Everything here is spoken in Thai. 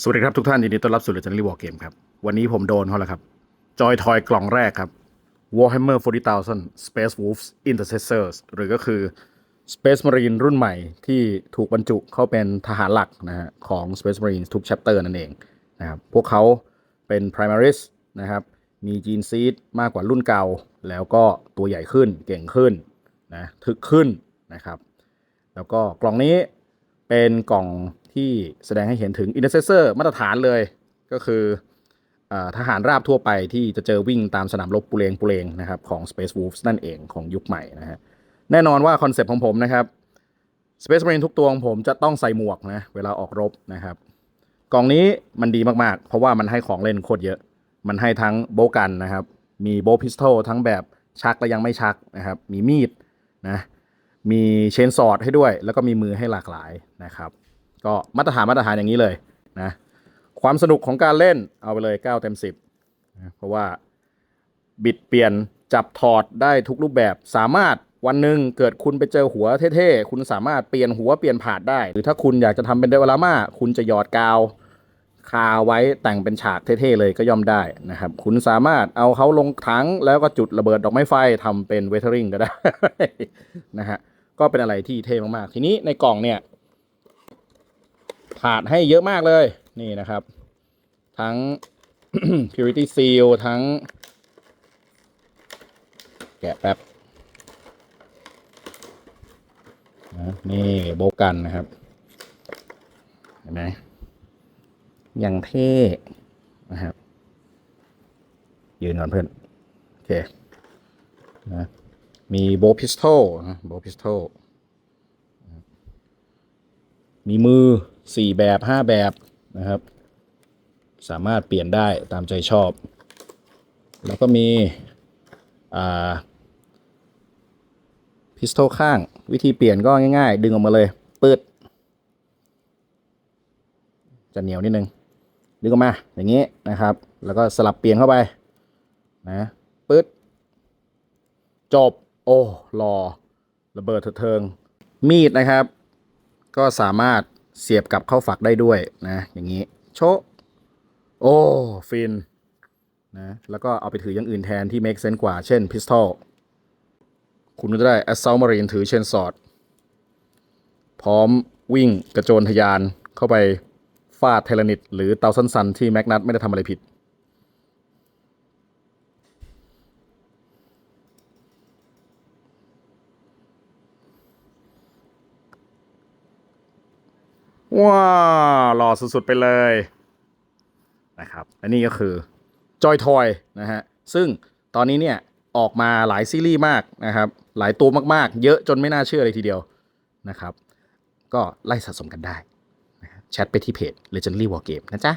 สวัสดีครับทุกท่านยินดีต้อนรับสู่ Legendary War Game ครับ วันนี้ผมโดนเขาแล้วครับ จอยทอยกล่องแรกครับ Warhammer 40,000 Space Wolves Intercessors หรือก็คือ Space Marine รุ่นใหม่ที่ถูกบรรจุเข้าเป็นทหารหลักนะฮะของ Space Marine ทุก chapter นั่นเองนะครับพวกเขาเป็น Primaris นะครับมีจีนซีดมากกว่ารุ่นเก่า แล้วก็ตัวใหญ่ขึ้นเก่งขึ้นนะถึกขึ้นนะครับ แล้วก็กล่องนี้เป็นกล่อง ที่แสดงให้เห็นถึง intercessor มาตรฐานเลยก็คืออทหารราบทั่วไปที่จะเจอวิ่งตามสนามรบปุเรงปุเรงนะครับของ Space Wolves นั่นเองของยุคใหม่นะฮะแน่นอนว่าคอนเซปต์ของผมนะครับ Space Marine ทุกตัวของผมจะต้องใส่หมวกนะเวลาออกรบนะครับกล่องนี้มันดีมากๆ เพราะว่ามันให้ของเล่นโคตรเยอะ มันให้ทั้งโบกันนะครับมีโบพิสตอลทั้งแบบชักและยังไม่ชักนะครับมีมีดนะมีเชนสอดให้ด้วย แล้วก็มีมือให้หลากหลายนะครับ ก็มาตรฐานมาตรฐานอย่างนี้เลยนะความสนุกของการเล่นเอาไปเลย 9 เต็ม 10นะเพราะว่าบิดเปลี่ยนจับถอดได้ทุกรูปแบบสามารถวันหนึ่งเกิดคุณไปเจอหัวเท่ๆ คุณสามารถเปลี่ยนหัวเปลี่ยนผาดได้ หรือถ้าคุณอยากจะทำเป็นเดวลาม่าคุณจะหยอดกาวคาไว้แต่งเป็นฉากเท่ๆเลยก็ย่อมได้นะครับ คุณสามารถเอาเขาลงถังแล้วก็จุดระเบิดดอกไม้ไฟทำเป็นเวทเทอริงก็ได้นะฮะก็เป็นอะไรที่เท่มากๆ ทีนี้ในกล่องเนี่ย ถาดให้เยอะมากเลยนี่นะครับ ทั้ง purity seal ทั้ง แกะแป๊บนะนี่โบกันนะครับ เห็นไหมอย่างเท่นะครับ ยืนก่อนเพื่อน โอเคนะมีโบพิสโตนะโบพิสโตมีมือ สี่แบบห้าแบบนะครับ สามารถเปลี่ยนได้ตามใจชอบ แล้วก็มีพิสโตข้างวิธีเปลี่ยนก็ง่ายๆ ดึงออกมาเลยปืดจะเหนียวนิดนึง ดึงออกมาอย่างนี้นะครับ แล้วก็สลับเปลี่ยนเข้าไปนะปึ๊ดจบ โอ้รอระเบิดเถิง มีดนะครับ ก็สามารถ เสียบกลับเข้าฝักได้ด้วยนะอย่างนี้ โชโอ้ฟินนะแล้วก็เอาไปถืออย่างอื่นแทนที่ make sense กว่า เช่น pistol คุณก็จะได้ assault marine ถือเชนสอดพร้อมวิ่งกระโจนทะยานเข้าไปฟาดเทเลนิตหรือเตาสั้นๆที่แมกนัตไม่ได้ทำอะไรผิด ว้าวหล่อสุดๆไปเลยนะครับและนี่ก็คือจอยทอยนะฮะซึ่งตอนนี้เนี่ยออกมาหลายซีรีส์มากนะครับ หลายตัวมากๆ เยอะจนไม่น่าเชื่อเลยทีเดียวนะครับ ก็ไล่สะสมกันได้แชทไปที่เพจ Legendary War Game นะจ๊ะ